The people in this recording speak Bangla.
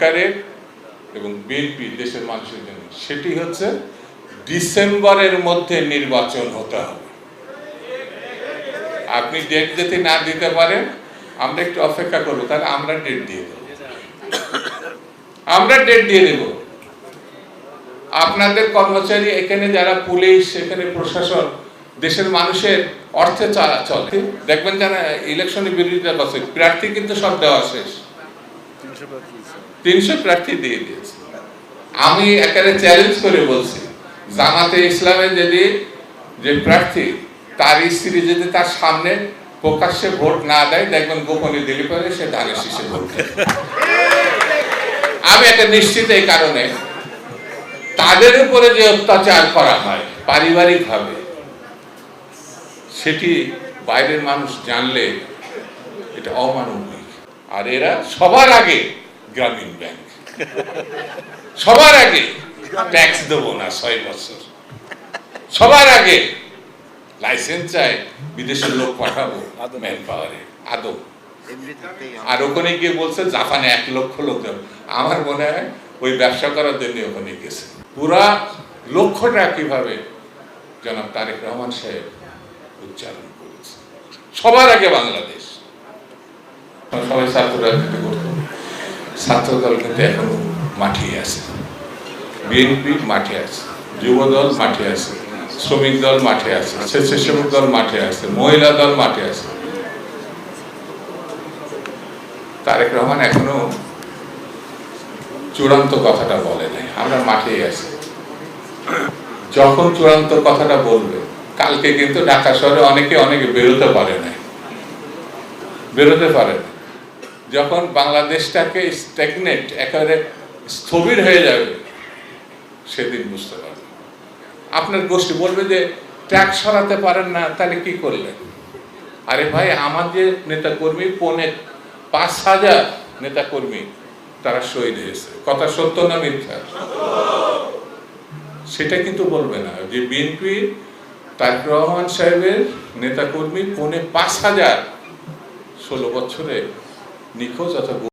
সরকারের এবং বিএনপি দেশের মানুষের জন্য। সেটি হচ্ছে ডিসেম্বরের মধ্যে নির্বাচন হতে হবে। আপনি ডেট যদি না দিতে পারেন, আমরা একটু অপেক্ষা করব, তাহলে আমরা ডেট দিয়ে দেবো। আমরা ডেট দিয়ে দেব। আপনাদের কর্মচারী এখানে যারা পুলিশ, এখানে প্রশাসন, দেশের মানুষের অর্থে চলে। দেখবেন যারা ইলেকশনের বিরোধিতা করছে, প্রার্থী কিন্তু সব দেওয়া শেষ। তিনশো প্রার্থী দিয়ে দিয়েছে। আমি এখানে চ্যালেঞ্জ করে বলছি, জামাতে ইসলামের যদি যে প্রার্থী তার স্ত্রী যদি তার সামনে প্রকাশ্যে ভোট না দেয়, দেখবেন গোপনে দিলে পরে সে ধানের শীষে ভোট আমি এটা নিশ্চিত এই কারণে। তাদের উপরে যে অত্যাচার করা হয় পারিবারিক ভাবে সেটি বাইরের মানুষ জানলে এটা অমানবিক আর এরা সবার আগে গ্রামীণ ব্যাংক। সবার আগে ট্যাক্স দেবো না ছয় বছর। সবার আগে লাইসেন্স চাই বিদেশের লোক পাঠাবো ম্যান পাওয়ারে আদৌ আর ওখানে গিয়ে বলছে জাপানে এক লক্ষ লোক আমার মনে হয় ওই ব্যবসা করার জন্য ওখানে গেছে। পুরা লক্ষ্যটা কীভাবে? জনাব তারেক রহমান সাহেব উচ্চারণ করেছে। সবার আগে বাংলাদেশ। করত। ছাত্র দল কিন্তু মাঠে আছে। বিএনপি মাঠে আছে মাঠে আছে, শ্রমিক দল মাঠে আছে, স্বেচ্ছাসেবক দল মাঠে আছে, মহিলা দল মাঠে আছে। তারেক রহমান এখনও চূড়ান্ত কথাটা বলে নাই, আমরা মাঠেই আছি। যখন চূড়ান্ত কথাটা বলবে, কালকে কিন্তু ঢাকা শহরে অনেকে অনেকে বেরোতে পারে নাই। বেরোতে পারে না যখন বাংলাদেশটাকে স্ট্যাগনেট একেবারে স্থবির হয়ে যাবে, সেদিন বুঝতে পারবে আপনার গোষ্ঠী বলবে যে ট্যাক্স সরাতে পারেন না, তাহলে কি করলেন? আরে ভাই আমাদের নেতা কর্মী পৌনে পাঁচ হাজার নেতা কর্মী তারা শহীদ হয়েছে। কথা সত্য না মিথ্যা? সেটা কিন্তু বলবে না। যে বিএনপি, তারেক রহমান সাহেবের নেতা কর্মী পৌনে পাঁচ হাজার ষোলো বছরে নিখোঁজ অথবা